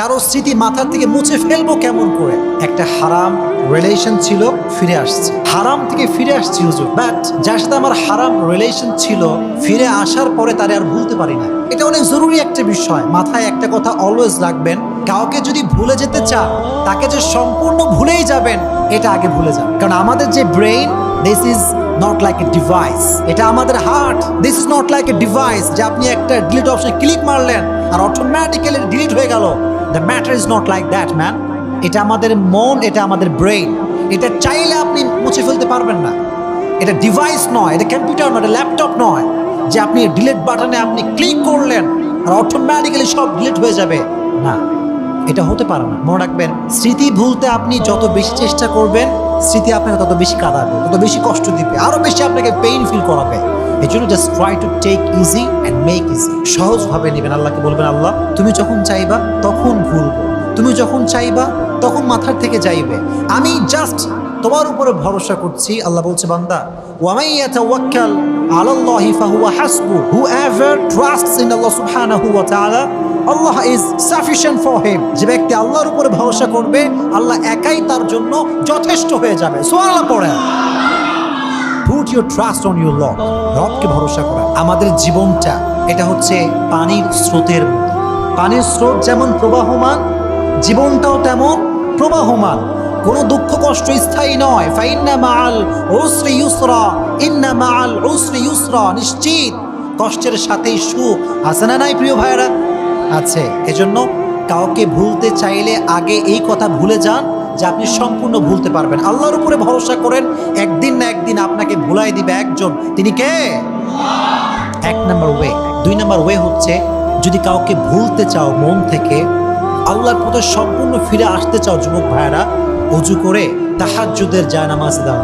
কারও স্মৃতি মাথার থেকে মুছে ফেলব কেমন করে? একটা হারাম রিলেশন ছিল, ফিরে আসছে। হারাম থেকে ফিরে আসছি হুজুর যার সাথে আমার হারাম রিলেশন ছিল, ফিরে আসার পরে তারে আর ভুলতে পারি না এটা অনেক জরুরি একটা বিষয়। মাথায় একটা কথা অলওয়েজ রাখবেন, কাউকে যদি ভুলে যেতে চান, তাকে যে সম্পূর্ণ ভুলেই যাবেন, এটা আগে ভুলে যান। কারণ আমাদের যে brain this is not like a device এটা আমাদের heart this is not like a device যে আপনি একটা ডিলিট অপশন ক্লিক মারলেন, আর অটোমেটিক্যালি ডিলিট হয়ে গেল। The matter is not like that man এটা আমাদের মন, এটা আমাদের ব্রেইন এটা চাইলে আপনি মুছে ফেলতে পারবেন না। এটা ডিভাইস নয়, এটা কম্পিউটার নয়, এটা ল্যাপটপ নয়। যে আপনি ডিলেট বাটনে আপনি ক্লিক করলেন আর অটোমেটিক্যালি সব ডিলেট হয়ে যাবে। না, এটা হতে পারে না। মনে রাখবেন, স্মৃতি ভুলতে আপনি যত বেশি চেষ্টা করবেন, স্মৃতি আপনাকে তত বেশি কাঁদাবে, তত বেশি কষ্ট দিবে আরও বেশি আপনাকে পেইন ফিল করাবে। এই জন্য just try to take easy and make easy সহজভাবে নেবেন, আল্লাহকে বলবেন, আল্লাহ, তুমি যখন চাইবা তখন ভুলবো। তুমি যখন চাইবা তখন মাথার থেকে যাইবে। আমি জাস্ট তোমার উপরে ভরসা করছি। আল্লাহ বলছে, বান্দা, ওয়ামাই ইয়াতাওয়াক্কাল আলাল্লাহি ফাহুয়া হাসবু। Ta'ala Allah is sufficient for him যে ব্যক্তি আল্লাহর উপরে ভরসা করবে, আল্লাহ একাই তার জন্য যথেষ্ট হয়ে যাবে। সুবহানাল্লাহ পড়ে put your trust on your lord রবকে ভরসা করা। আমাদের জীবনটা, এটা হচ্ছে পানির স্রোতের পানির স্রোত যেমন প্রবাহমান, জীবনটাও তেমন প্রবাহমান। কোনো দুঃখ কষ্ট স্থায়ী নয়। ফাইন্না মাল উসরি ইউসরা, ইন্না মাল উসরি ইউসরা, নিশ্চিত। কষ্টের সাথেই সুখ। আছে না নাই, প্রিয় ভাইয়েরা? আছে। এজন্য কাউকে ভুলতে চাইলে আগে এই কথা ভুলে যান। যে আপনি সম্পূর্ণ ভুলতে পারবেন। আল্লাহর উপরে ভরসা করেন, একদিন না একদিন আপনাকে ভুলাই দিবে একজন। তিনি কে? এক নাম্বার ওয়ে। দুই নাম্বার ওয়ে হচ্ছে, যদি কাউকে ভুলতে চাও মন থেকে, আল্লাহর পথে সম্পূর্ণ ফিরে আসতে চাও যুবক ভাইয়েরা, অজু করে তাহাজ্জুদের যায় নামাজ দাও।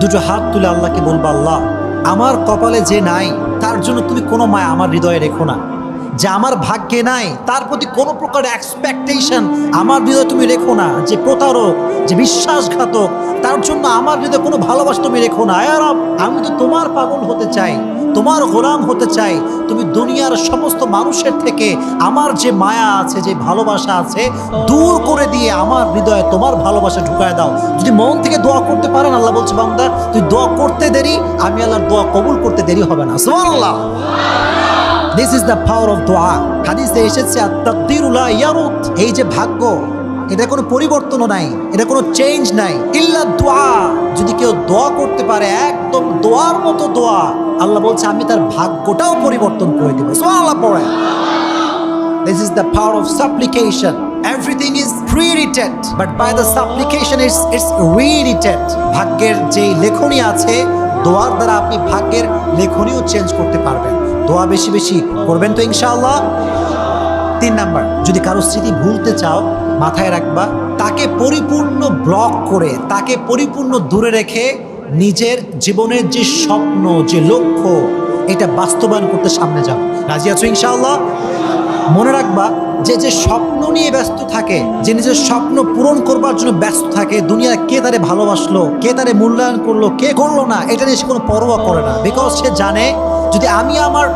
দুটো হাত তুলে আল্লাহকে বলব, আল্লাহ, আমার কপালে যে নাই, তার জন্য তুমি কোনো মায়া আমার হৃদয়ে রেখো না। যে আমার ভাগ্যে নাই তার প্রতি কোনো প্রকার এক্সপেকটেশন আমার হৃদয়ে তুমি রেখো না যে প্রতারক যে বিশ্বাসঘাতক তার জন্য আমার হৃদয়ে কোনো ভালোবাসা তুমি রেখো না। আয় রব, আমি তো তোমার পাগল হতে চাই তোমার গোলাম হতে চাই। তুমি দুনিয়ার সমস্ত মানুষের থেকে আমার যে মায়া আছে যে ভালোবাসা আছে দূর করে দিয়ে আমার হৃদয়ে তোমার ভালোবাসা ঢুকায় দাও। যদি মন থেকে দোয়া করতে পারেন আল্লাহ বলছে বান্দা তুই দোয়া করতে দেরি আমি আল্লাহর দোয়া কবুল করতে দেরি হবে না। সুবহানাল্লাহ। This is the power of দোয়া হাদিসে এসেছে তাকদিরুল্লাহ ইয়ারুত এই যে ভাগ্য এটা কোনো পরিবর্তনও নাই এটা কোনো চেঞ্জ নাই। ইল্লা দোয়া। যদি কেউ দোয়া করতে পারে একদম দোয়ার মতো দোয়া আল্লাহ বলছে আমি তার ভাগ্যটাও পরিবর্তন করে দেবো। সুবহানাল্লাহ পড়ে This is the power of. Everything is pre-written, but by the supplication it's, it's re-written. ভাগ্যের যে লেখনী আছে দোয়ার দ্বারা আপনি ভাগ্যের লেখনীও চেঞ্জ করতে পারবেন। দোয়া বেশি বেশি করবেন তো ইনশাআল্লাহ? তিন নাম্বার, যদি কারও স্মৃতি ভুলতে চাও, মাথায় রাখবা, তাকে পরিপূর্ণ ব্লক করে, তাকে পরিপূর্ণ দূরে রেখে নিজের জীবনের যে স্বপ্ন, যে লক্ষ্য, এটা বাস্তবায়ন করতে সামনে যাও। রাজি আছো ইনশাআল্লাহ? মনে রাখবা, যে যে স্বপ্ন নিয়ে ব্যস্ত থাকে, যে নিজের স্বপ্ন পূরণ করবার জন্য ব্যস্ত থাকে দুনিয়ার কে তারে ভালোবাসলো, কে তারে মূল্যায়ন করল, কে করল না, এটা নিয়ে সে কোনো পরোয়া করে না বিকজ সে জানে যদি আমি আমার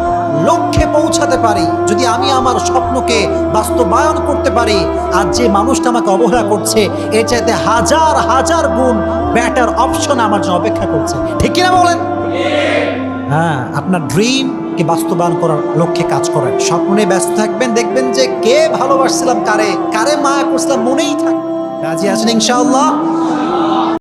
লক্ষ্যে পৌঁছাতে পারি, যদি আমি আমার স্বপ্নকে বাস্তবায়ন করতে পারি, আর যে মানুষটা আমাকে অবহেলা করছে, এর চাইতে হাজার হাজার গুণ ব্যাটার অপশন আমার জন্য অপেক্ষা করছে। ঠিক কিনা বলেন? হ্যাঁ আপনার ড্রিমকে বাস্তবায়ন করার লক্ষ্যে কাজ করেন। স্বপ্ন ব্যস্ত থাকবেন, দেখবেন যে কে ভালোবাসছিলাম, কারে কারে মায়া করছিলাম, মনেই থাকবে রাজি আছেন ইনশাআল্লাহ?